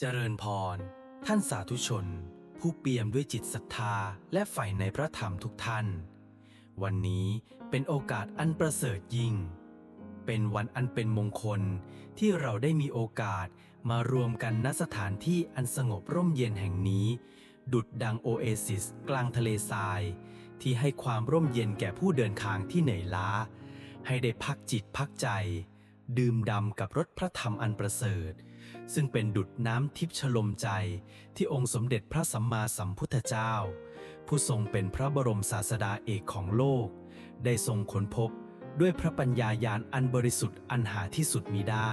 เจริญพร ท่านสาธุชน ผู้เปี่ยมด้วยจิตศรัทธาและใฝ่ในพระธรรมทุกท่าน วันนี้เป็นโอกาสอันประเสริฐยิ่ง เป็นวันอันเป็นมงคลที่เราได้มีโอกาสมารวมกันณสถานที่อันสงบร่มเย็นแห่งนี้ ดุดดังโอเอซิสกลางทะเลทราย ที่ให้ความร่มเย็นแก่ผู้เดินทางที่เหนื่อยล้า ให้ได้พักจิตพักใจ ดื่มด่ำกับรสพระธรรมอันประเสริฐ ซึ่งเป็นดุดน้ำทิพชลมใจที่องค์สมเด็จพระสัมมาสัมพุทธเจ้า ผู้ทรงเป็นพระบรมศาสดาเอกของโลก ได้ทรงค้นพบด้วยพระปัญญายาณอันบริสุทธิ์อันหาที่สุดมิได้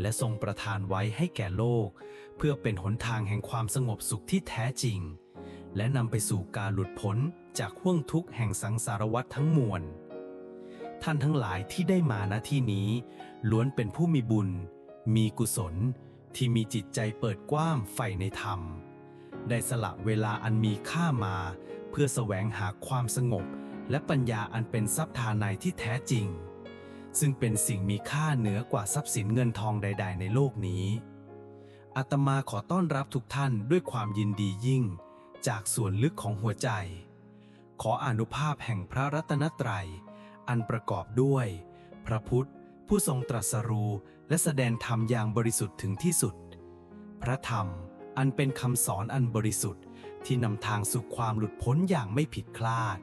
และทรงประทานไว้ให้แก่โลก เพื่อเป็นหนทางแห่งความสงบสุขที่แท้จริง และนำไปสู่การหลุดพ้นจากห่วงทุกข์แห่งสังสารวัฏทั้งมวล ท่านทั้งหลายที่ได้มาณที่นี้ ล้วนเป็นผู้มีบุญ มีกุศล ที่มีจิตใจเปิดกว้างใฝ่ในธรรม ได้สละเวลาอันมีค่ามา เพื่อแสวงหาความสงบ และปัญญาอันเป็นทรัพย์ทานัยที่แท้จริง ซึ่งเป็นสิ่งมีค่าเหนือกว่าทรัพย์สินเงินทองใด ๆ ในโลกนี้อาตมาขอต้อนรับทุกท่านด้วยความยินดียิ่ง จากส่วนลึกของหัวใจ ขออนุภาพแห่งพระรัตนตรัย อันประกอบด้วย พระพุทธ ผู้ทรงตรัสรู้ และแสดงธรรมอย่างบริสุทธิ์ถึงที่สุด พระธรรมอันเป็นคำสอนอันบริสุทธิ์ที่นำทางสู่ความหลุดพ้นอย่างไม่ผิดพลาด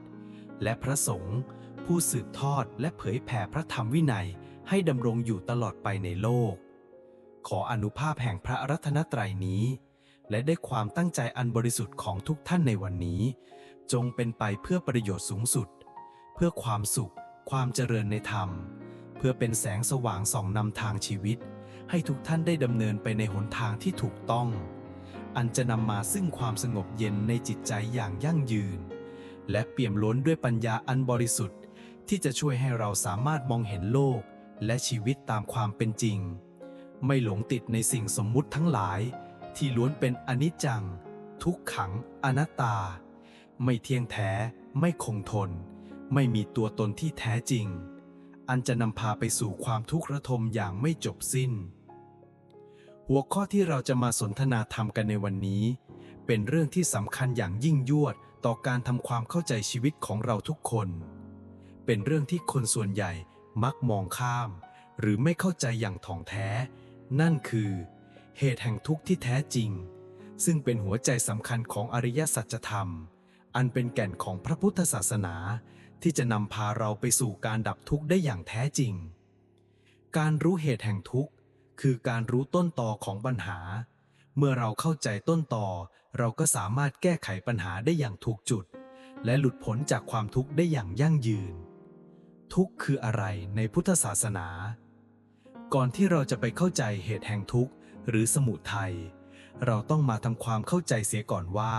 และพระสงฆ์ผู้สืบทอดและเผยแผ่พระธรรมวินัยให้ดำรงอยู่ตลอดไปในโลก ขออนุภาพแห่งพระรัตนตรัยนี้ และได้ความตั้งใจอันบริสุทธิ์ของทุกท่านในวันนี้ จงเป็นไปเพื่อประโยชน์สูงสุด เพื่อความสุข ความเจริญในธรรม พื่อเป็นแสงสว่างส่องนำทางชีวิต ให้ทุกท่านได้ดำเนินไปในหนทางที่ถูกต้อง อันจะนำมาซึ่งความสงบเย็นในจิตใจอย่างยั่งยืน และเปี่ยมล้นด้วยปัญญาอันบริสุทธิ์ ที่จะช่วยให้เราสามารถมองเห็นโลก และชีวิตตามความเป็นจริง ไม่หลงติดในสิ่งสมมุติทั้งหลาย ที่ล้วนเป็นอนิจจัง ทุกขัง อนัตตา ไม่เที่ยงแท้ ไม่คงทน ไม่มีตัวตนที่แท้จริง อันจะนำพาไปสู่ความทุกข์ระทมอย่างไม่จบสิ้น หัวข้อที่เราจะมาสนทนาธรรมกันในวันนี้ เป็นเรื่องที่สำคัญอย่างยิ่งยวดต่อการทำความเข้าใจชีวิตของเราทุกคน เป็นเรื่องที่คนส่วนใหญ่มักมองข้าม หรือไม่เข้าใจอย่างถ่องแท้ นั่นคือ เหตุแห่งทุกข์ที่แท้จริง ซึ่งเป็นหัวใจสำคัญของอริยสัจธรรม อันเป็นแก่นของพระพุทธศาสนา ที่จะนำพาเราไปสู่การดับทุกข์ได้อย่างแท้จริง การรู้เหตุแห่งทุกข์ คือการรู้ต้นตอของปัญหา เมื่อเราเข้าใจต้นตอเราก็สามารถแก้ไขปัญหาได้อย่างถูกจุด และหลุดพ้นจากความทุกข์ได้อย่างยั่งยืน ทุกข์คืออะไรในพุทธศาสนา ก่อนที่เราจะไปเข้าใจเหตุแห่งทุกข์หรือสมุทัยเราต้องมาทำความเข้าใจเสียก่อนว่า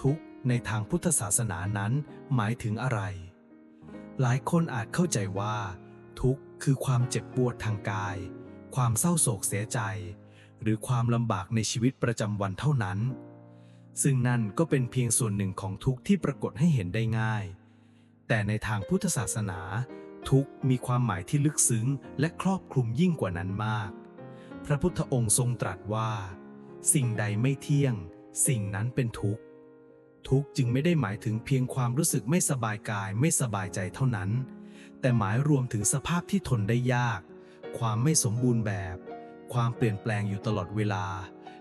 ทุกข์ในทางพุทธศาสนานั้นหมายถึงอะไร หลายคนอาจเข้าใจว่า ทุกข์คือความเจ็บปวดทางกาย ความเศร้าโศกเสียใจ หรือความลำบากในชีวิตประจำวันเท่านั้น ซึ่งนั่นก็เป็นเพียงส่วนหนึ่งของทุกข์ที่ปรากฏให้เห็นได้ง่าย แต่ในทางพุทธศาสนา ทุกข์มีความหมายที่ลึกซึ้ง และครอบคลุมยิ่งกว่านั้นมาก พระพุทธองค์ทรงตรัสว่า สิ่งใดไม่เที่ยง สิ่งนั้นเป็นทุกข์ ทุกข์จึงไม่ได้หมายถึงเพียงความรู้สึกไม่สบายกายไม่สบายใจเท่านั้น แต่หมายรวมถึงสภาพที่ทนได้ยาก ความไม่สมบูรณ์แบบ ความเปลี่ยนแปลงอยู่ตลอดเวลา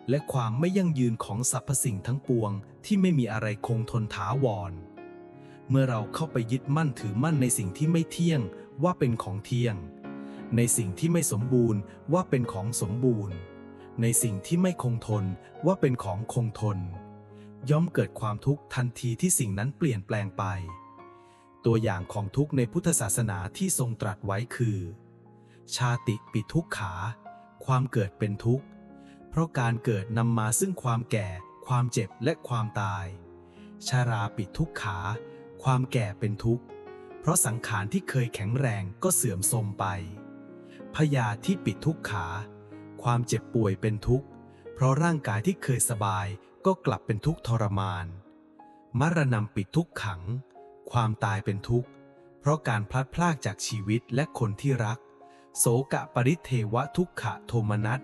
และความไม่ยั่งยืนของสรรพสิ่งทั้งปวง ที่ไม่มีอะไรคงทนถาวร เมื่อเราเข้าไปยึดมั่นถือมั่นในสิ่งที่ไม่เที่ยงว่าเป็นของเที่ยง ในสิ่งที่ไม่สมบูรณ์ว่าเป็นของสมบูรณ์ ในสิ่งที่ไม่คงทนว่าเป็นของคงทน ย่อมเกิดความทุกข์ทันทีที่สิ่งนั้นเปลี่ยนแปลงไป ตัวอย่างของทุกข์ในพุทธศาสนาที่ทรงตรัสไว้คือ ชาติปิทุกขา ความเกิดเป็นทุกข์ เพราะการเกิดนำมาซึ่งความแก่ ความเจ็บและความตาย ชาราปิทุกขา ความแก่เป็นทุกข์ เพราะสังขารที่เคยแข็งแรงก็เสื่อมโทรมไป พยาธิปิดทุกขา ความเจ็บป่วยเป็นทุกข์ เพราะร่างกายที่เคยสบาย ก็กลับเป็นทุกข์ทรมาน มรณะปิดทุกขัง ความตายเป็นทุกข์ เพราะการพลัดพรากจากชีวิตและคนที่รัก โสกะปริเทวะทุกขะโทมนัส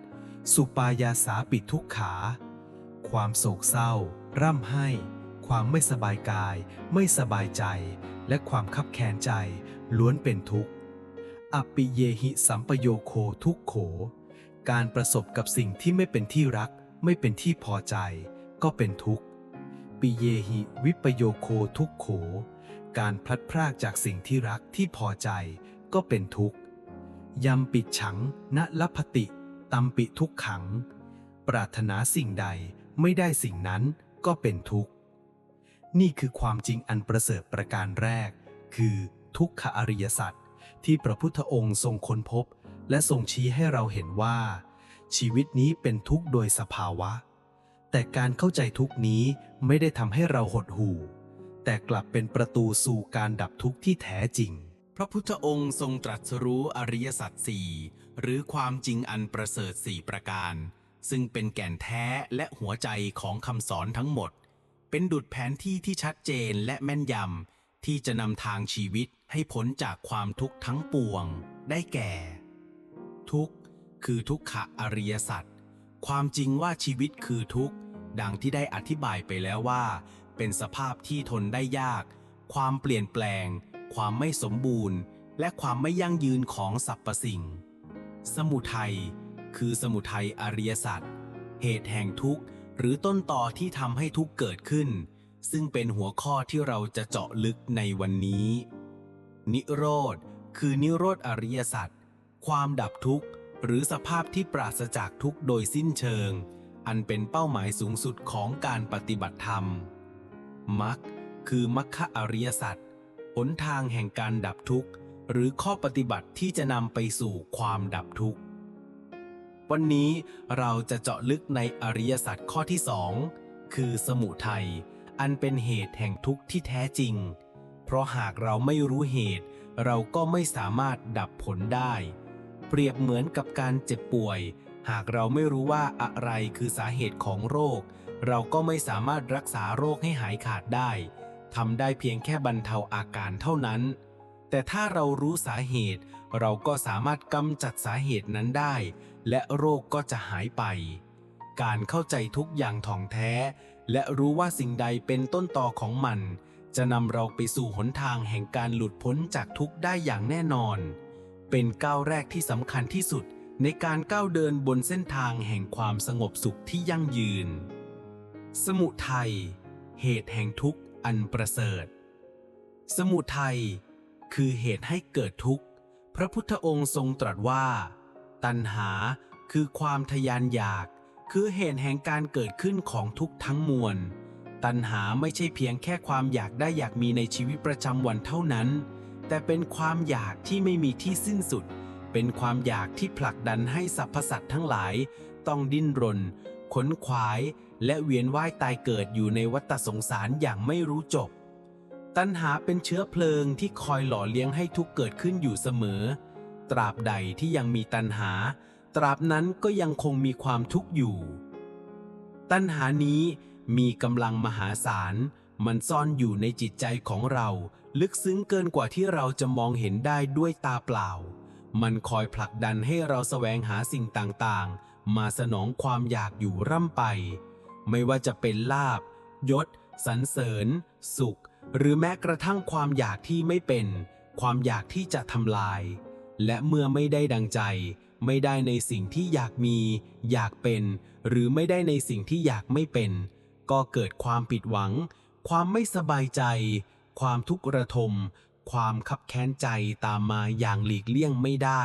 สุปายาสาปิดทุกขา ความโศกเศร้า ร่ำไห้ ความไม่สบายกาย ไม่สบายใจ และความคับแค้นใจ ล้วนเป็นทุกข์อปิเยหิสัมปโยโคทุกโข การประสบกับสิ่งที่ไม่เป็นที่รักไม่เป็นที่พอใจ ก็เป็นทุกข์ ปิเยหิวิปโยโคทุกโข การพลัดพรากจากสิ่งที่รักที่พอใจก็เป็นทุกข์ยำปิดฉังณลพติตัมปิทุกขัง ปรารถนาสิ่งใดไม่ได้สิ่งนั้นก็เป็นทุกข์ นี่คือความจริงอันประเสริฐประการแรก คือทุกขอริยสัจที่พระพุทธองค์ทรงค้นพบ และทรงชี้ให้เราเห็นว่า ชีวิตนี้เป็นทุกข์โดยสภาวะ แต่การเข้าใจทุกนี้ไม่ได้ทำให้เราหดหู่ แต่กลับเป็นประตูสู่การดับทุกข์ที่แท้จริง พระพุทธองค์ทรงตรัสรู้อริยสัจสี่หรือความจริงอันประเสริฐสี่ประการ ซึ่งเป็นแก่นแท้และหัวใจของคำสอนทั้งหมด เป็นดุจแผนที่ที่ชัดเจนและแม่นยำที่จะนำทางชีวิตให้พ้นจากความทุกข์ทั้งปวง ได้แก่ ทุกข์คือทุกขะอริยสัจ ความจริงว่าชีวิตคือทุกข์ ดังที่ได้อธิบายไปแล้วว่า เป็นสภาพที่ทนได้ยาก ความเปลี่ยนแปลง ความไม่สมบูรณ์ และความไม่ยั่งยืนของสรรพสิ่ง สมุทัยคือสมุทัยอริยสัจเหตุแห่งทุกข์ หรือต้นต่อที่ทำให้ทุกข์เกิดขึ้น ซึ่งเป็นหัวข้อที่เราจะเจาะลึกในวันนี้ นิโรธ คือนิโรธอริยสัจความดับทุกข์ หรือสภาพที่ปราศจากทุกข์โดยสิ้นเชิง อันเป็นเป้าหมายสูงสุดของการปฏิบัติธรรมมรรคคือมรรคอริยสัจหนทางแห่งการดับทุกข์ หรือข้อปฏิบัติที่จะนำไปสู่ความดับทุกข์ วันนี้เราจะเจาะลึกในอริยสัจข้อที่สองคือสมุทัยอันเป็นเหตุแห่งทุกข์ที่แท้จริง เพราะหากเราไม่รู้เหตุ เราก็ไม่สามารถดับผลได้ เปรียบเหมือนกับการเจ็บป่วย หากเราไม่รู้ว่าอะไรคือสาเหตุของโรค เราก็ไม่สามารถรักษาโรคให้หายขาดได้ทำได้เพียงแค่บรรเทาอาการเท่านั้น แต่ถ้าเรารู้สาเหตุ เราก็สามารถกำจัดสาเหตุนั้นได้ และโรคก็จะหายไป การเข้าใจทุกอย่างถ่องแท้ และรู้ว่าสิ่งใดเป็นต้นตอของมัน จะนำเราไปสู่หนทางแห่งการหลุดพ้นจากทุกข์ได้อย่างแน่นอน เป็นก้าวแรกที่สำคัญที่สุด ในการก้าวเดินบนเส้นทางแห่งความสงบสุขที่ยั่งยืน สมุทัยเหตุแห่งทุกข์อันประเสริฐ สมุทัยคือเหตุให้เกิดทุกข์ พระพุทธองค์ทรงตรัสว่า ตัณหาคือความทยานอยาก คือเหตุแห่งการเกิดขึ้นของทุกข์ทั้งมวล ตัณหาไม่ใช่เพียงแค่ความอยากได้อยากมีในชีวิตประจำวันเท่านั้น แต่เป็นความอยากที่ไม่มีที่สิ้นสุด เป็นความอยากที่ผลักดันให้สรรพสัตว์ทั้งหลาย ต้องดิ้นรนขนขวาย และเวียนว่ายตายเกิดอยู่ในวัฏสงสารอย่างไม่รู้จบ ตัณหาเป็นเชื้อเพลิงที่คอยหล่อเลี้ยงให้ทุกเกิดขึ้นอยู่เสมอ ตราบใดที่ยังมีตัณหา ตราบนั้นก็ยังคงมีความทุกข์อยู่ ตัณหานี้มีกำลังมหาศาล มันซ่อนอยู่ในจิตใจของเรา ลึกซึ้งเกินกว่าที่เราจะมองเห็นได้ด้วยตาเปล่า มันคอยผลักดันให้เราแสวงหาสิ่งต่างๆ มาสนองความอยากอยู่ร่ำไป ไม่ว่าจะเป็นลาบยศสรรเสริญ สุข หรือแม้กระทั่งความอยากที่ไม่เป็น ความอยากที่จะทำลาย และเมื่อไม่ได้ดังใจ ไม่ได้ในสิ่งที่อยากมี อยากเป็น หรือไม่ได้ในสิ่งที่อยากไม่เป็น ก็เกิดความผิดหวัง ความไม่สบายใจ ความทุกข์ระทม ความคับแค้นใจตามมาอย่างหลีกเลี่ยงไม่ได้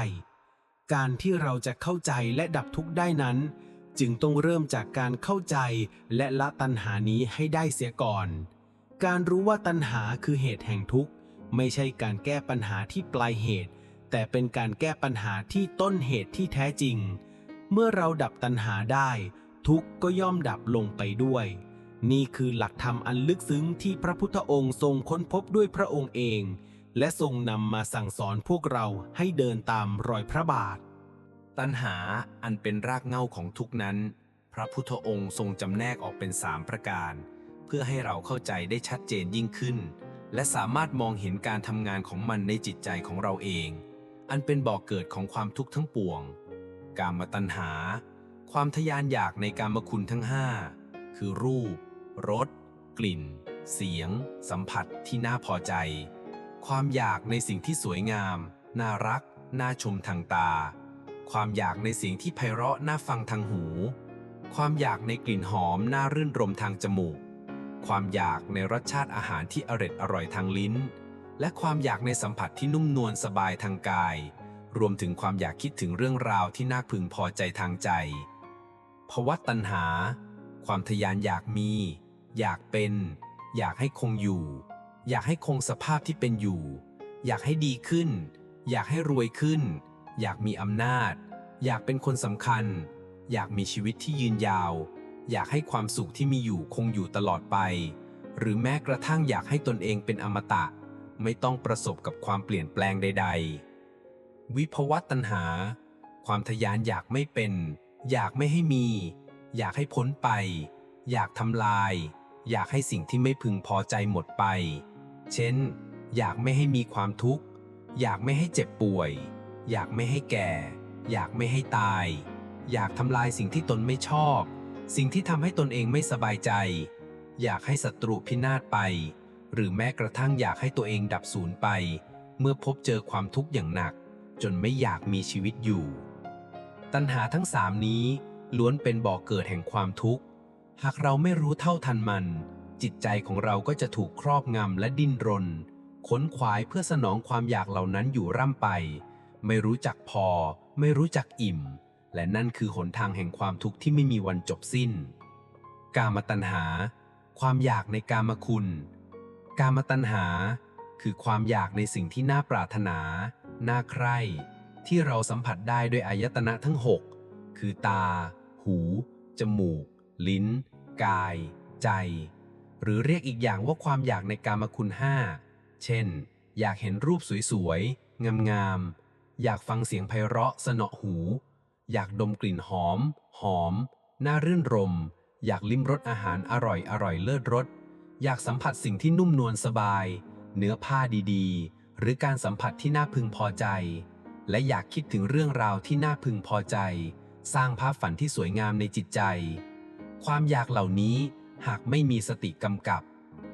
การที่เราจะเข้าใจและดับทุกข์ได้นั้น จึงต้องเริ่มจากการเข้าใจและละตัณหานี้ให้ได้เสียก่อน การรู้ว่าตัณหาคือเหตุแห่งทุกข์ ไม่ใช่การแก้ปัญหาที่ปลายเหตุ แต่เป็นการแก้ปัญหาที่ต้นเหตุที่แท้จริง เมื่อเราดับตัณหาได้ ทุกข์ก็ย่อมดับลงไปด้วย นี่คือหลักธรรมอันลึกซึ้งที่พระพุทธองค์ทรงค้นพบด้วยพระองค์เอง และทรงนำมาสั่งสอนพวกเราให้เดินตามรอยพระบาท ตัณหาอันเป็นรากเหง้าของทุกนั้น พระพุทธองค์ทรงจำแนกออกเป็นสามประการ เพื่อให้เราเข้าใจได้ชัดเจนยิ่งขึ้น และสามารถมองเห็นการทำงานของมันในจิตใจของเราเอง อันเป็นบ่อกเกิดของความทุกข์ทั้งปวง การมาตัณหา ความทะยานอยากในการมคุณทั้งห้าคือรูป รส กลิ่น เสียง สัมผัสที่น่าพอใจ ความอยากในสิ่งที่สวยงาม น่ารัก น่าชมทางตา ความอยากในเสียงที่ไพเราะน่าฟังทางหู ความอยากในกลิ่นหอม น่ารื่นรมทางจมูก ความอยากในรสชาติอาหารที่อร่อยอร่อยทางลิ้น และความอยากในสัมผัสที่นุ่มนวลสบายทางกาย รวมถึงความอยากคิดถึงเรื่องราวที่น่าพึงพอใจทางใจภวะตัณหา ความทะยานอยากมี อยากเป็น อยากให้คงอยู่ อยากให้คงสภาพที่เป็นอยู่ อยากให้ดีขึ้น อยากให้รวยขึ้น อยากมีอำนาจ อยากเป็นคนสำคัญ อยากมีชีวิตที่ยืนยาว อยากให้ความสุขที่มีอยู่คงอยู่ตลอดไป หรือแม้กระทั่งอยากให้ตนเองเป็นอมตะ ไม่ต้องประสบกับความเปลี่ยนแปลงใด ๆ วิภวตัณหา ความทะยานอยากไม่เป็น อยากไม่ให้มี อยากให้พ้นไปอยากทำลาย อยากให้สิ่งที่ไม่พึงพอใจหมดไป เช่น อยากไม่ให้มีความทุกข์ อยากไม่ให้เจ็บป่วย อยากไม่ให้แก่ อยากไม่ให้ตาย อยากทำลายสิ่งที่ตนไม่ชอบ สิ่งที่ทำให้ตนเองไม่สบายใจ อยากให้ศัตรูพินาศไป หรือแม้กระทั่งอยากให้ตัวเองดับสูญไป เมื่อพบเจอความทุกข์อย่างหนัก จนไม่อยากมีชีวิตอยู่ ตัณหาทั้งสามนี้ล้วนเป็นบ่อกเกิดแห่งความทุกข์ หากเราไม่รู้เท่าทันมัน จิตใจของเราก็จะถูกครอบงำและดิ้นรนขนขวายเพื่อสนองความอยากเหล่านั้นอยู่ร่ำไป ไม่รู้จักพอ ไม่รู้จักอิ่ม และนั่นคือหนทางแห่งความทุกข์ที่ไม่มีวันจบสิ้น กามตัณหา ความอยากในกามคุณ กามตัณหา คือความอยากในสิ่งที่น่าปรารถนา น่าใคร่ ที่เราสัมผัสได้ด้วยอายตนะทั้งหกคือตา หู จมูก ลิ้น กาย ใจ หรือเรียกอีกอย่างว่าความอยากในกามคุณห้าเช่น อยากเห็นรูปสวยๆ งามๆ อยากฟังเสียงไพเราะสนอหู อยากดมกลิ่นหอม หอม น่ารื่นรม อยากลิ้มรสอาหารอร่อยอร่อยเลิศรส อยากสัมผัสสิ่งที่นุ่มนวลสบาย เนื้อผ้าดีๆ หรือการสัมผัสที่น่าพึงพอใจ และอยากคิดถึงเรื่องราวที่น่าพึงพอใจ สร้างภาพฝันที่สวยงามในจิตใจ ความอยากเหล่านี้หากไม่มีสติกำกับ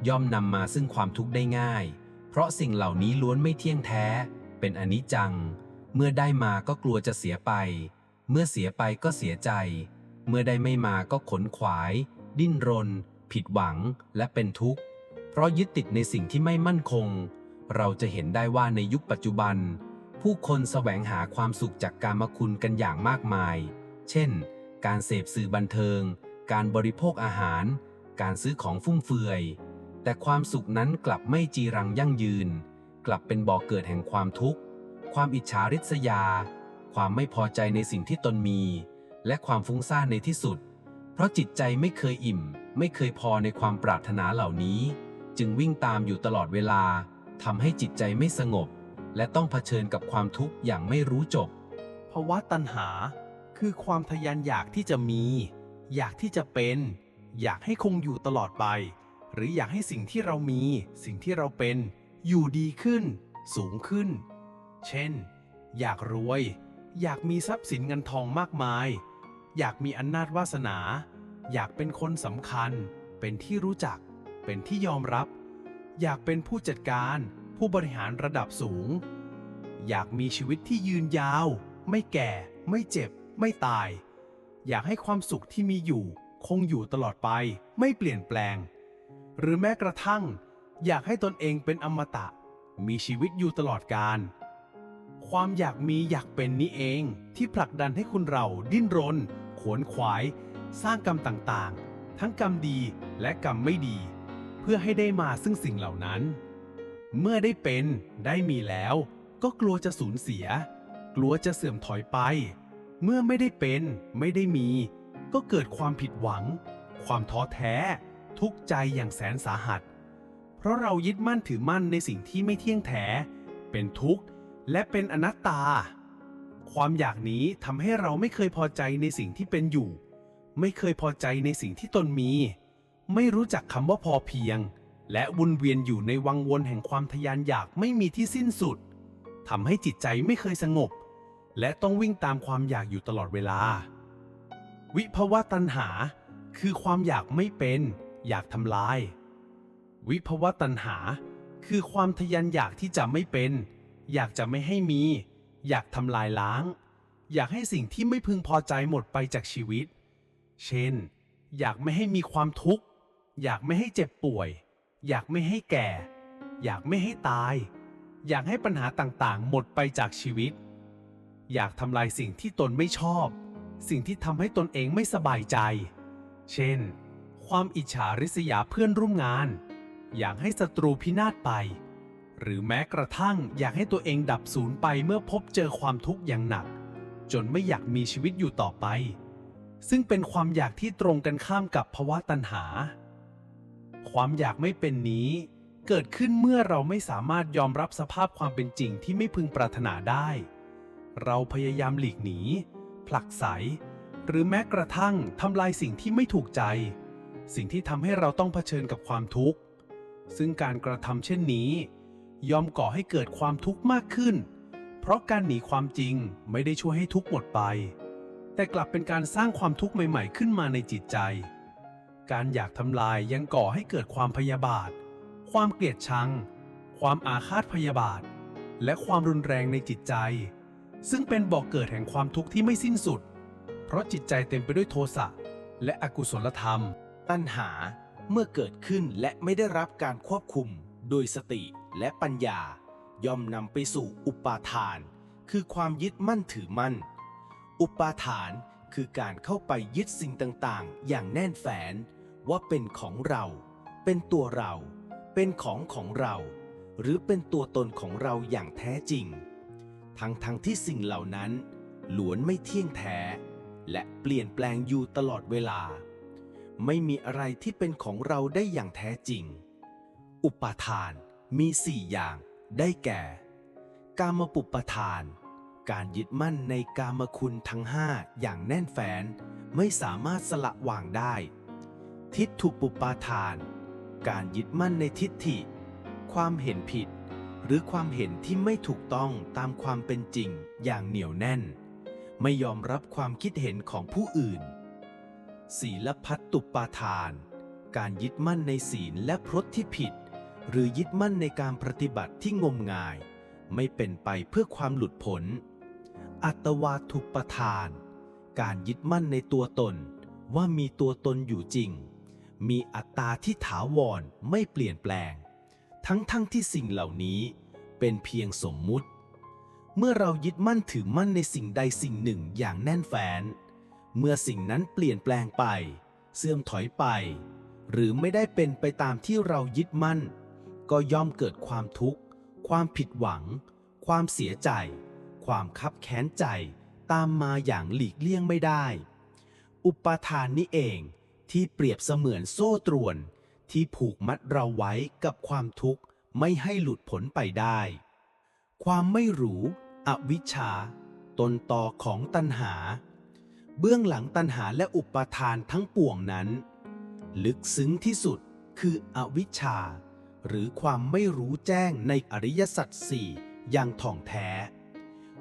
ย่อมนำมาซึ่งความทุกข์ได้ง่าย เพราะสิ่งเหล่านี้ล้วนไม่เที่ยงแท้ เป็นอนิจจัง เมื่อได้มาก็กลัวจะเสียไป เมื่อเสียไปก็เสียใจ เมื่อได้ไม่มาก็ขนขวาย ดิ้นรน ผิดหวังและเป็นทุกข์ เพราะยึดติดในสิ่งที่ไม่มั่นคง เราจะเห็นได้ว่าในยุคปัจจุบัน ผู้คนแสวงหาความสุขจากการมคุณกันอย่างมากมาย เช่น การเสพสื่อบันเทิง การบริโภคอาหาร การซื้อของฟุ่มเฟือย แต่ความสุขนั้นกลับไม่จีรังยั่งยืน กลับเป็นบ่อกเกิดแห่งความทุกข์ ความอิจฉาริษยา ความไม่พอใจในสิ่งที่ตนมี และความฟุ้งซ่านในที่สุด เพราะจิตใจไม่เคยอิ่ม ไม่เคยพอในความปรารถนาเหล่านี้ จึงวิ่งตามอยู่ตลอดเวลาทำให้จิตใจไม่สงบ และต้องเผชิญกับความทุกข์อย่างไม่รู้จบภาวะตัณหาคือความทะยานอยากที่จะมี อยากที่จะเป็น อยากให้คงอยู่ตลอดไป หรืออยากให้สิ่งที่เรามี สิ่งที่เราเป็น อยู่ดีขึ้น สูงขึ้น เช่น อยากรวย อยากมีทรัพย์สินเงินทองมากมาย อยากมีอำนาจวาสนา อยากเป็นคนสำคัญ เป็นที่รู้จัก เป็นที่ยอมรับ อยากเป็นผู้จัดการ ผู้บริหารระดับสูง อยากมีชีวิตที่ยืนยาว ไม่แก่ ไม่เจ็บ ไม่ตาย อยากให้ความสุขที่มีอยู่ คงอยู่ตลอดไปไม่เปลี่ยนแปลง หรือแม้กระทั่ง อยากให้ตนเองเป็นอมตะ มีชีวิตอยู่ตลอดกาลความอยากมีอยากเป็นนี้เองที่ผลักดันให้คุณเราดิ้นรน ขวนขวาย สร้างกรรมต่างๆ ทั้งกรรมดีและกรรมไม่ดี เพื่อให้ได้มาซึ่งสิ่งเหล่านั้น เมื่อได้เป็นได้มีแล้ว ก็กลัวจะสูญเสีย กลัวจะเสื่อมถอยไป เมื่อไม่ได้เป็นไม่ได้มี ก็เกิดความผิดหวัง ความท้อแท้ ทุกข์ใจอย่างแสนสาหัส เพราะเรายึดมั่นถือมั่นในสิ่งที่ไม่เที่ยงแท้ เป็นทุกข์และเป็นอนัตตา ความอยากนี้ทำให้เราไม่เคยพอใจในสิ่งที่เป็นอยู่ ไม่เคยพอใจในสิ่งที่ตนมี ไม่รู้จักคำว่าพอเพียง และวนเวียนอยู่ในวังวนแห่งความทะยานอยากไม่มีที่สิ้นสุดทำให้จิตใจไม่เคยสงบ และต้องวิ่งตามความอยากอยู่ตลอดเวลา วิภวะตัณหา คือความอยากไม่เป็น อยากทำลาย วิภวะตัณหา คือความทะยานอยากที่จะไม่เป็น อยากจะไม่ให้มี อยากทำลายล้าง อยากให้สิ่งที่ไม่พึงพอใจหมดไปจากชีวิต เช่น อยากไม่ให้มีความทุกข์ อยากไม่ให้เจ็บป่วย อยากไม่ให้แก่ อยากไม่ให้ตาย อยากให้ปัญหาต่างๆ หมดไปจากชีวิต อยากทำลายสิ่งที่ตนไม่ชอบ สิ่งที่ทำให้ตนเองไม่สบายใจ เช่น ความอิจฉาริษยาเพื่อนร่วมงาน อยากให้ศัตรูพินาศไป หรือแม้กระทั่งอยากให้ตัวเองดับสูญไปเมื่อพบเจอความทุกข์อย่างหนัก จนไม่อยากมีชีวิตอยู่ต่อไป ซึ่งเป็นความอยากที่ตรงกันข้ามกับภาวะตัณหา ความอยากไม่เป็นนี้เกิดขึ้นเมื่อเราไม่สามารถยอมรับสภาพความเป็นจริงที่ไม่พึงปรารถนาได้ เราพยายามหลีกหนี ผลักไส หรือแม้กระทั่งทำลายสิ่งที่ไม่ถูกใจ สิ่งที่ทำให้เราต้องเผชิญกับความทุกข์ ซึ่งการกระทำเช่นนี้ ยอมก่อให้เกิดความทุกข์มากขึ้น เพราะการหนีความจริงไม่ได้ช่วยให้ทุกข์หมดไป แต่กลับเป็นการสร้างความทุกข์ใหม่ๆ ขึ้นมาในจิตใจ การอยากทำลายยังก่อให้เกิดความพยาบาท ความเกลียดชัง ความอาฆาตพยาบาท และความรุนแรงในจิตใจ ซึ่งเป็นบ่อกเกิดแห่งความทุกข์ที่ไม่สิ้นสุด เพราะจิตใจเต็มไปด้วยโทสะและอกุศลธรรม ตัณหาเมื่อเกิดขึ้นและไม่ได้รับการควบคุม โดยสติและปัญญา ย่อมนำไปสู่อุปาทาน คือความยึดมั่นถือมั่น อุปาทานคือการเข้าไปยึดสิ่งต่างๆ อย่างแน่นแฟน ว่าเป็นของเรา เป็นตัวเรา เป็นของของเรา หรือเป็นตัวตนของเราอย่างแท้จริง ทั้งทั้งที่สิ่งเหล่านั้นล้วนไม่เที่ยงแท้ และเปลี่ยนแปลงอยู่ตลอดเวลา ไม่มีอะไรที่เป็นของเราได้อย่างแท้จริง อุปาทานมีสี่อย่างได้แก่ กามปุปทาน การยึดมั่นในกามคุณทั้งห้าอย่างแน่นแฟนไม่สามารถสละวางได้ ทิฏฐุปุปาทาน การยึดมั่นในทิฏฐิ ความเห็นผิด หรือความเห็นที่ไม่ถูกต้องตามความเป็นจริงอย่างเหนียวแน่น ไม่ยอมรับความคิดเห็นของผู้อื่น ศีลพัตตุปาทาน การยึดมั่นในศีลและพรตที่ผิด หรือยึดมั่นในการปฏิบัติที่งมงาย ไม่เป็นไปเพื่อความหลุดพ้น อัตวาทุปทาน การยึดมั่นในตัวตนว่ามีตัวตนอยู่จริง มีอัตตาที่ถาวรไม่เปลี่ยนแปลง ทั้งๆทที่สิ่งเหล่านี้เป็นเพียงสมมุติ เมื่อเรายึดมั่นถือมั่นในสิ่งใดสิ่งหนึ่งอย่างแน่นแฟ้น เมื่อสิ่งนั้นเปลี่ยนแปลงไป เสื่อมถอยไป หรือไม่ได้เป็นไปตามที่เรายึดมั่น ก็ย่อมเกิดความทุกข์ ความผิดหวัง ความเสียใจ ความคับแค้นใจ ตามมาอย่างหลีกเลี่ยงไม่ได้ อุปาทานนี้เองที่เปรียบเสมือนโซ่ตรวน ที่ผูกมัดเราไว้กับความทุกข์ไม่ให้หลุดพ้นไปได้ ความไม่รู้ อวิชชา ตนต่อของตัณหา เบื้องหลังตัณหาและอุปทานทั้งปวงนั้น ลึกซึ้งที่สุดคืออวิชชา หรือความไม่รู้แจ้งในอริยสัจสี่อย่างถ่องแท้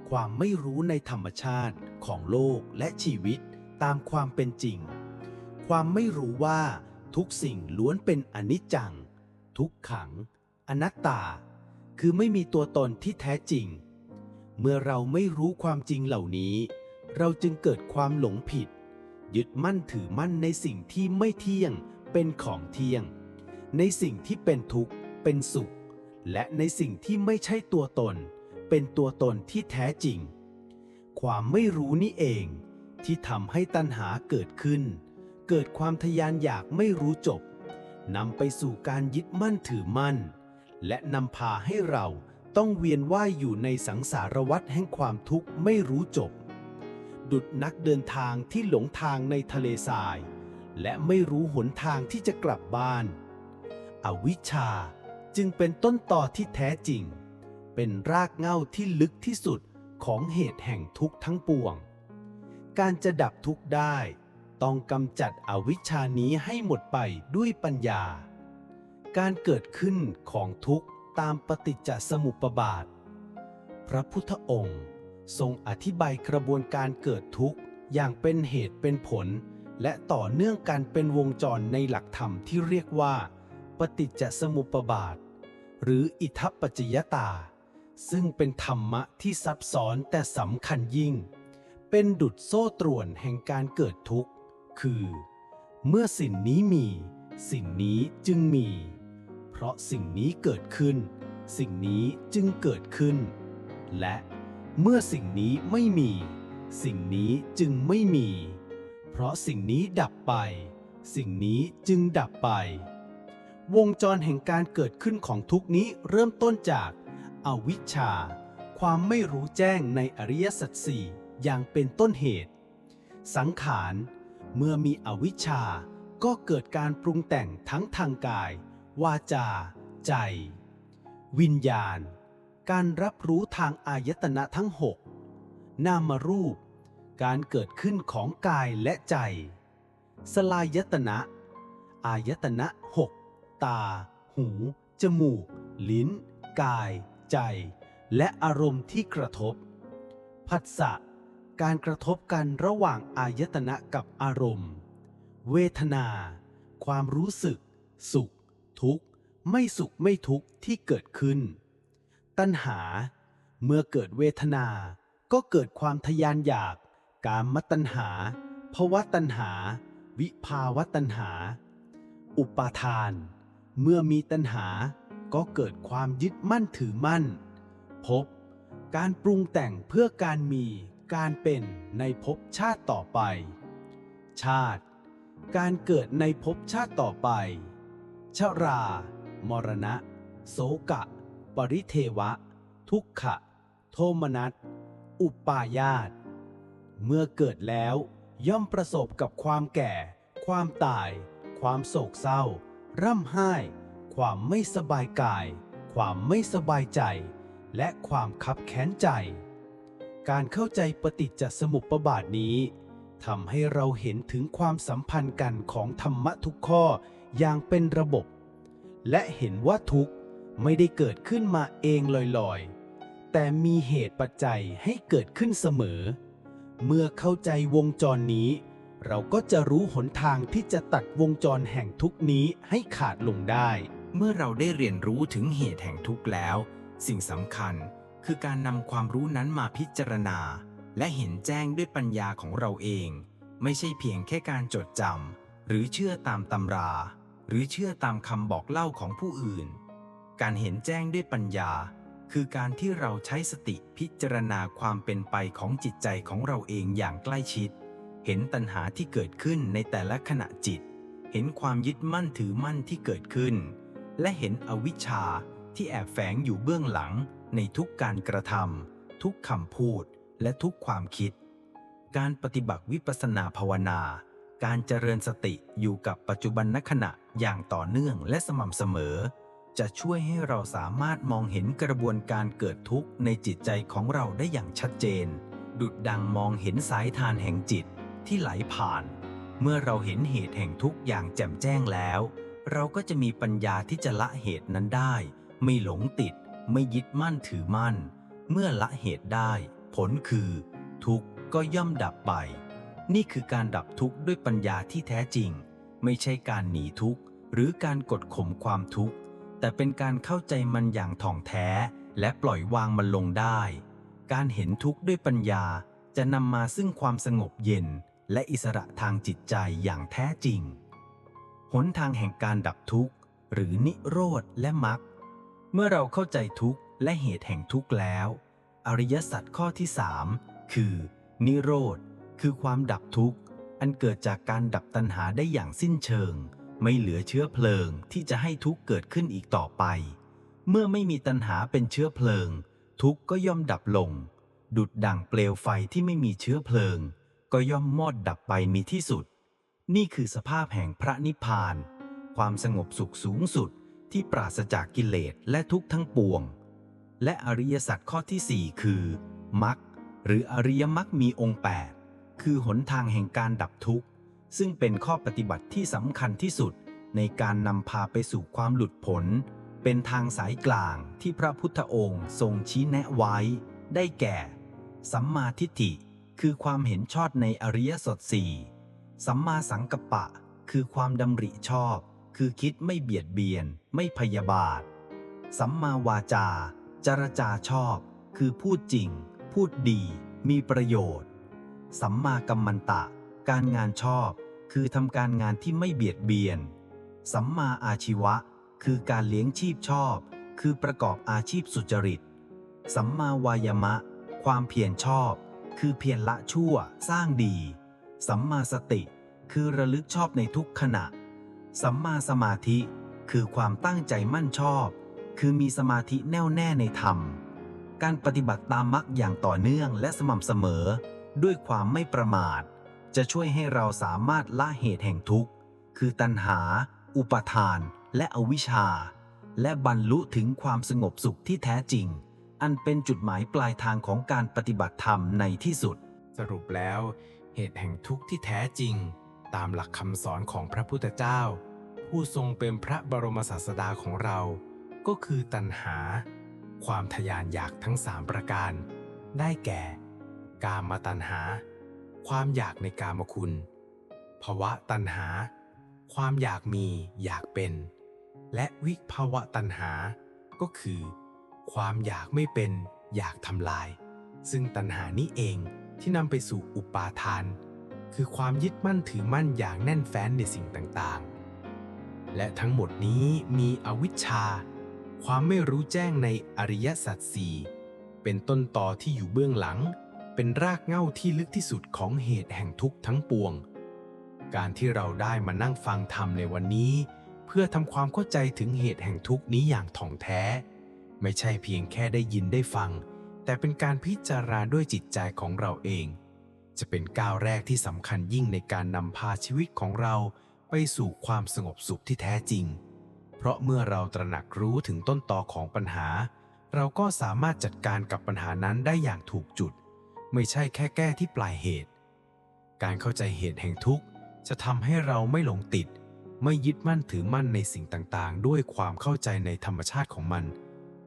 ความไม่รู้ในธรรมชาติของโลกและชีวิตตามความเป็นจริง ความไม่รู้ว่า ทุกสิ่งล้วนเป็นอนิจจัง ทุกขัง อนัตตา คือไม่มีตัวตนที่แท้จริง เมื่อเราไม่รู้ความจริงเหล่านี้ เราจึงเกิดความหลงผิด ยึดมั่นถือมั่นในสิ่งที่ไม่เที่ยง เป็นของเที่ยง ในสิ่งที่เป็นทุกข์ เป็นสุข และในสิ่งที่ไม่ใช่ตัวตน เป็นตัวตนที่แท้จริง ความไม่รู้นี่เองที่ทำให้ตัณหาเกิดขึ้น เกิดความทะยานอยากไม่รู้จบนำไปสู่การยึดมั่นถือมั่น และนำพาให้เราต้องเวียนว่ายอยู่ในสังสารวัฏแห่งความทุกข์ไม่รู้จบ ดุดนักเดินทางที่หลงทางในทะเลทราย และไม่รู้หนทางที่จะกลับบ้าน อวิชชาจึงเป็นต้นต่อที่แท้จริง เป็นรากเหง้าที่ลึกที่สุดของเหตุแห่งทุกข์ทั้งปวง การจะดับทุกข์ได้ ต้องกำจัดอวิชชานี้ให้หมดไปด้วยปัญญา การเกิดขึ้นของทุกข์ตามปฏิจจสมุปบาท พระพุทธองค์ทรงอธิบายกระบวนการเกิดทุกข์อย่างเป็นเหตุเป็นผล และต่อเนื่องกันเป็นวงจรในหลักธรรมที่เรียกว่า ปฏิจจสมุปบาท หรืออิทัปปัจจยตา ซึ่งเป็นธรรมะที่ซับซ้อนแต่สำคัญยิ่ง เป็นดุจโซ่ตรวนแห่งการเกิดทุกข์ คือ เมื่อสิ่งนี้มี สิ่งนี้จึงมี เพราะสิ่งนี้เกิดขึ้น สิ่งนี้จึงเกิดขึ้น และเมื่อสิ่งนี้ไม่มี สิ่งนี้จึงไม่มี เพราะสิ่งนี้ดับไป สิ่งนี้จึงดับไป วงจรแห่งการเกิดขึ้นของทุกนี้เริ่มต้นจากอวิชชา ความไม่รู้แจ้งในอริยสัจสี่อย่างเป็นต้นเหตุ สังขาร เมื่อมีอวิชชา ก็เกิดการปรุงแต่งทั้งทางกาย วาจา ใจ วิญญาณ การรับรู้ทางอายตนะทั้งหกนามรูป การเกิดขึ้นของกายและใจ สลายตนะ อายตนะหกตา หู จมูก ลิ้น กาย ใจ และอารมณ์ที่กระทบ ผัสสะ การกระทบกันระหว่างอายตนะกับอารมณ์ เวทนา ความรู้สึก สุข ทุกข์ ไม่สุขไม่ทุกข์ที่เกิดขึ้น ตัณหา เมื่อเกิดเวทนา ก็เกิดความทยานอยาก การมตัณหาภวะตัณหา วิภาวะตัณหา อุปาทาน เมื่อมีตัณหา ก็เกิดความยึดมั่นถือมั่น พบ การปรุงแต่งเพื่อการมี การเป็นในภพชาติต่อไป ชาติ การเกิดในภพชาติต่อไป ชรา มรณะ โสกะ ปริเทวะ ทุกขะ โทมนัส อุปาญาต เมื่อเกิดแล้วย่อมประสบกับความแก่ ความตาย ความโศกเศร้า ร่ำไห้ ความไม่สบายกาย ความไม่สบายใจ และความคับแค้นใจ การเข้าใจปฏิจจสมุปบาทนี้ทำให้เราเห็นถึงความสัมพันธ์กันของธรรมะทุกข้ออย่างเป็นระบบ และเห็นว่าทุกข์ไม่ได้เกิดขึ้นมาเองลอยๆ แต่มีเหตุปัจจัยให้เกิดขึ้นเสมอ เมื่อเข้าใจวงจรนี้ เราก็จะรู้หนทางที่จะตัดวงจรแห่งทุกนี้ให้ขาดลงได้ เมื่อเราได้เรียนรู้ถึงเหตุแห่งทุกข์แล้ว สิ่งสำคัญ คือการนำความรู้นั้นมาพิจารณา และเห็นแจ้งด้วยปัญญาของเราเอง ไม่ใช่เพียงแค่การจดจำหรือเชื่อตามตำรา หรือเชื่อตามคำบอกเล่าของผู้อื่น การเห็นแจ้งด้วยปัญญา คือการที่เราใช้สติพิจารณาความเป็นไปของจิตใจของเราเองอย่างใกล้ชิด เห็นตัณหาที่เกิดขึ้นในแต่ละขณะจิต เห็นความยึดมั่นถือมั่นที่เกิดขึ้น และเห็นอวิชชาที่แอบแฝงอยู่เบื้องหลัง ในทุกการกระทำทุกคำพูดและทุกความคิด การปฏิบัติวิปัสนาภาวนา การเจริญสติอยู่กับปัจจุบันนขณะอย่างต่อเนื่องและสม่ำเสมอ จะช่วยให้เราสามารถมองเห็นกระบวนการเกิดทุกข์ในจิตใจของเราได้อย่างชัดเจน ดุดดังมองเห็นสายทานแห่งจิตที่ไหลผ่าน เมื่อเราเห็นเหตุแห่งทุกข์อย่างแจ่มแจ้งแล้ว เราก็จะมีปัญญาที่จะละเหตุนั้นได้ ไม่หลงติด ไม่ยึดมั่นถือมั่น เมื่อละเหตุได้ ผลคือ ทุกข์ก็ย่อมดับไป นี่คือการดับทุกข์ด้วยปัญญาที่แท้จริง ไม่ใช่การหนีทุกข์ หรือการกดข่มความทุกข์ แต่เป็นการเข้าใจมันอย่างถ่องแท้ และปล่อยวางมันลงได้ การเห็นทุกข์ด้วยปัญญาจะนำมาซึ่งความสงบเย็น และอิสระทางจิตใจอย่างแท้จริง หนทางแห่งการดับทุกข์ หรือนิโรธและมรรค เมื่อเราเข้าใจทุกข์และเหตุแห่งทุกข์แล้ว อริยสัจข้อที่สามคือ นิโรธ คือความดับทุกข์ อันเกิดจากการดับตัณหาได้อย่างสิ้นเชิง ไม่เหลือเชื้อเพลิงที่จะให้ทุกข์เกิดขึ้นอีกต่อไป เมื่อไม่มีตัณหาเป็นเชื้อเพลิง ทุกข์ก็ย่อมดับลง ดุดดั่งเปลวไฟที่ไม่มีเชื้อเพลิง ก็ย่อมมอดดับไปมีที่สุด นี่คือสภาพแห่งพระนิพพาน ความสงบสุขสูงสุด ที่ปราศจากกิเลสและทุกข์ทั้งปวง และอริยสัจข้อที่ 4 คือมรรคหรืออริยมรรคมีองค์ 8 คือหนทางแห่งการดับทุกข์ ซึ่งเป็นข้อปฏิบัติที่สำคัญที่สุดในการนำพาไปสู่ความหลุดพ้นเป็นทางสายกลางที่พระพุทธองค์ทรงชี้แนะไว้ ได้แก่ สัมมาทิฏฐิ คือความเห็นชอบในอริยสัจสี่สัมมาสังกัปปะ คือความดำริชอบ คือคิดไม่เบียดเบียน ไม่พยาบาท สัมมาวาจา จรจาชอบ คือพูดจริง พูดดี มีประโยชน์ สัมมากัมมันตะ การงานชอบ คือทำการงานที่ไม่เบียดเบียน สัมมาอาชีวะ คือการเลี้ยงชีพชอบ คือประกอบอาชีพสุจริต สัมมาวายามะ ความเพียรชอบ คือเพียรละชั่ว สร้างดี สัมมาสติ คือระลึกชอบในทุกขณะ สัมมาสมาธิคือความตั้งใจมั่นชอบ คือมีสมาธิแน่วแน่ในธรรม การปฏิบัติตามมรรคอย่างต่อเนื่องและสม่ำเสมอ ด้วยความไม่ประมาท จะช่วยให้เราสามารถละเหตุแห่งทุกข์ คือตัณหา อุปาทาน และอวิชชา และบรรลุถึงความสงบสุขที่แท้จริง อันเป็นจุดหมายปลายทางของการปฏิบัติธรรมในที่สุด สรุปแล้ว เหตุแห่งทุกข์ที่แท้จริง ตามหลักคำสอนของพระพุทธเจ้า ผู้ทรงเป็นพระบรมศาสดาของเรา ก็คือตัณหา ความทยานอยากทั้งสามประการ ได้แก่ กามตัณหา ความอยากในกามคุณภวะตัณหา ความอยากมีอยากเป็น และวิภวะตัณหา ก็คือ ความอยากไม่เป็นอยากทำลาย ซึ่งตัณหานี้เองที่นำไปสู่อุปาทาน คือความยึดมั่นถือมั่นอย่างแน่นแฟ้นในสิ่งต่างๆ และทั้งหมดนี้มีอวิชชา ความไม่รู้แจ้งในอริยสัจสี่เป็นต้นต่อที่อยู่เบื้องหลัง เป็นรากเหง้าที่ลึกที่สุดของเหตุแห่งทุกข์ทั้งปวง การที่เราได้มานั่งฟังธรรมในวันนี้ เพื่อทำความเข้าใจถึงเหตุแห่งทุกข์นี้อย่างถ่องแท้ ไม่ใช่เพียงแค่ได้ยินได้ฟัง แต่เป็นการพิจารณาด้วยจิตใจของเราเอง จะเป็นก้าวแรกที่สำคัญยิ่งในการนำพาชีวิตของเราไปสู่ความสงบสุขที่แท้จริง เพราะเมื่อเราตระหนักรู้ถึงต้นตอของปัญหา เราก็สามารถจัดการกับปัญหานั้นได้อย่างถูกจุด ไม่ใช่แค่แก้ที่ปลายเหตุ การเข้าใจเหตุแห่งทุกข์ จะทำให้เราไม่หลงติด ไม่ยึดมั่นถือมั่นในสิ่งต่างๆ ด้วยความเข้าใจในธรรมชาติของมัน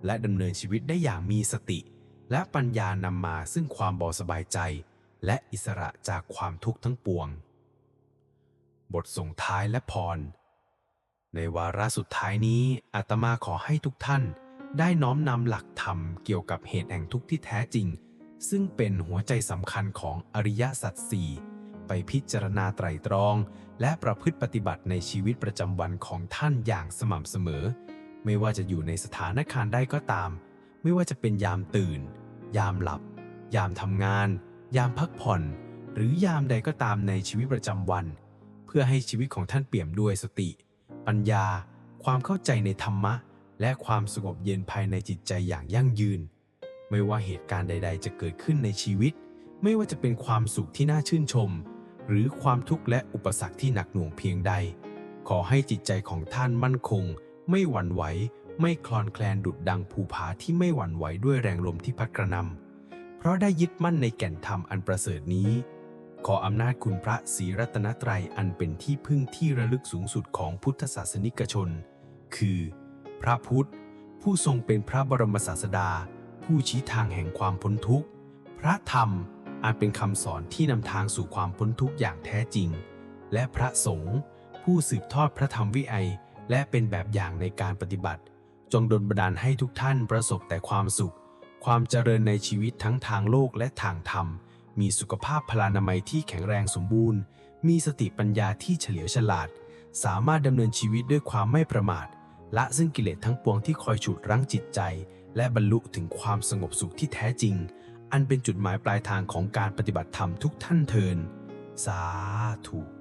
และดำเนินชีวิตได้อย่างมีสติ และปัญญานำมาซึ่งความเบาสบายใจ และอิสระจากความทุกข์ทั้งปวง บทส่งท้ายและพร ในวาระสุดท้ายนี้อาตมาขอให้ทุกท่านได้น้อมนำหลักธรรมเกี่ยวกับเหตุแห่งทุกข์ที่แท้จริง ซึ่งเป็นหัวใจสำคัญของอริยสัจสี่ไปพิจารณาไตรตรอง และประพฤติปฏิบัติในชีวิตประจำวันของท่านอย่างสม่ำเสมอ ไม่ว่าจะอยู่ในสถานการณ์ใดก็ตาม ไม่ว่าจะเป็นยามตื่น ยามหลับ ยามทำงาน ยามพักผ่อน หรือยามใดก็ตามในชีวิตประจำวัน เพื่อให้ชีวิตของท่านเปี่ยมด้วยสติ ปัญญา ความเข้าใจในธรรมะ และความสงบเย็นภายในจิตใจอย่างยั่งยืน ไม่ว่าเหตุการณ์ใด ๆ จะเกิดขึ้นในชีวิต ไม่ว่าจะเป็นความสุขที่น่าชื่นชม หรือความทุกข์และอุปสรรคที่หนักหน่วงเพียงใด ขอให้จิตใจของท่านมั่นคง ไม่หวั่นไหวไม่คลอนแคลนดุดดังภูผาที่ไม่หวั่นไหวด้วยแรงลมที่พัดกระนำ ราะได้ยึดมั่นในแก่นธรรมอันประเสริฐนี้ ขออำนาจคุณพระศรีรัตนตรัยอันเป็นที่พึ่งที่ระลึกสูงสุดของพุทธศาสนิกชน คือ พระพุทธ ผู้ทรงเป็นพระบรมศาสดา ผู้ชี้ทางแห่งความพ้นทุกข์ พระธรรมอาจเป็นคำสอนที่นำทางสู่ความพ้นทุกข์อย่างแท้จริง และพระสงฆ์ผู้สืบทอดพระธรรมวิไอยและเป็นแบบอย่างในการปฏิบัติ จงดลบันดาลให้ทุกท่านประสบแต่ความสุข ความเจริญในชีวิตทั้งทางโลกและทางธรรม มีสุขภาพพลานามัยที่แข็งแรงสมบูรณ์ มีสติปัญญาที่เฉลียวฉลาด สามารถดำเนินชีวิตด้วยความไม่ประมาท ละซึ่งกิเลสทั้งปวงที่คอยฉุดรั้งจิตใจ และบรรลุถึงความสงบสุขที่แท้จริง อันเป็นจุดหมายปลายทางของการปฏิบัติธรรมทุกท่านเทิน สาธุ